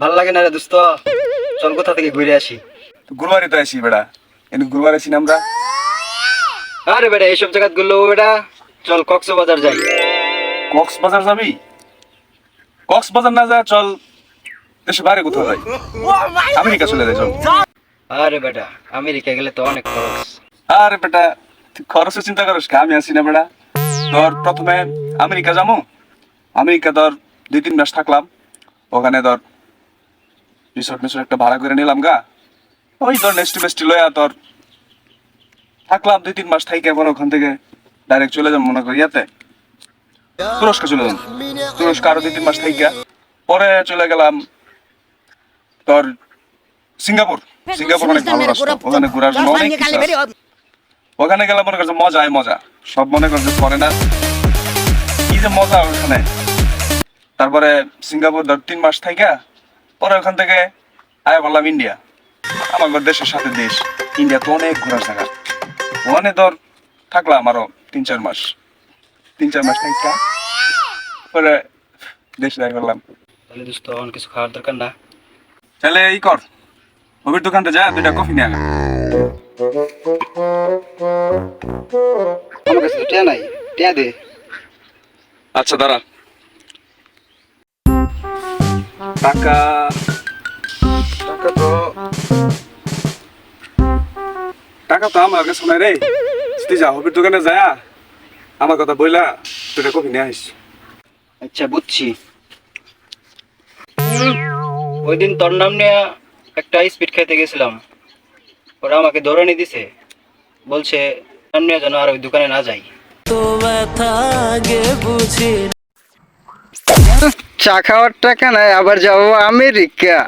ভালো লাগে না রে দোস্ত। চল কোথা থেকে ঘুরে আসি? গুরুবারে তো আসি বেড়া। এনে গুরুবার আসি না আমরা? আরে বেটা এইসব জায়গা গুলো বেটা চল কক্সবাজার যাই। কক্সবাজার যাবি? কক্সবাজার না যা চল দেশে বাইরে কোথাও যাই। আমেরিকা চলে যাই চল। আরে বেটা আমেরিকা গেলে তো অনেক খরচ। আরে বেটা তুই খরচের চিন্তা করিস? আমি আছি না বেটা ধর প্রথমে আমেরিকা যাব। আমেরিকা ধর দুই তিন মাস থাকলাম। ওখানে ধর রিসোর্ট মিসোর্ট একটা ভাড়া করে নিলাম গা। ওই ধর নেক্সট বেস্টি লয়া তোর থাকলাম দুই তিন মাস থাইকে আবার ওখান থেকে ডাইরেক্ট চলে যাব মনে করি ইয়াতে। তুরস্ক চলে যাব তুরস্ক আরও দুই তিন মাস থাইকা। পরে চলে গেলাম তোর সিঙ্গাপুর। সিঙ্গাপুর অনেক ভালো রাষ্ট্র ওখানে ঘোরার জন্য অনেক ওখানে গেলে মনে করছে মজাই মজা। সব মনে করছে ফরেনার কি যে মজা ওখানে। তারপরে সিঙ্গাপুর ধর তিন মাস থাইকা। পরে ওখান থেকে আয় বললাম ইন্ডিয়া আমার দেশের সাথে দেশ ইন্ডিয়া তো অনেক ঘোরার জায়গা। ওখানে ধর থাকলাম আরও তিন চার মাস। তিন চার মাস থাইকা পরে দেশ যাই করলাম তাহলে দোস্ত অনেক কিছু খাওয়ার দরকার না। তাহলে এই কর হবির দোকানটা যা দুইটা কফি নিয়ে আয়। আমার কাছে তো টিয়া নাই টিয়া দে। আচ্ছা দাঁড়া। টাকা টাকা তো টাকা তো আমার কাছে নাই রে। তুই যা হবির দোকানে যা আমার কথা বইলা দুটা কফি নিয়ে আইস। আচ্ছা বুঝছি। ওই দিন তোর নাম নিয়ে একটা স্পিড খাইতে গেছিলাম। ওরা আমাকে ধরে দিছে। বলছে নাম নিয়ে যেন আর ওই দোকানে না যাই। চা খাওয়ার টাকা নাই আবার যাব আমেরিকা।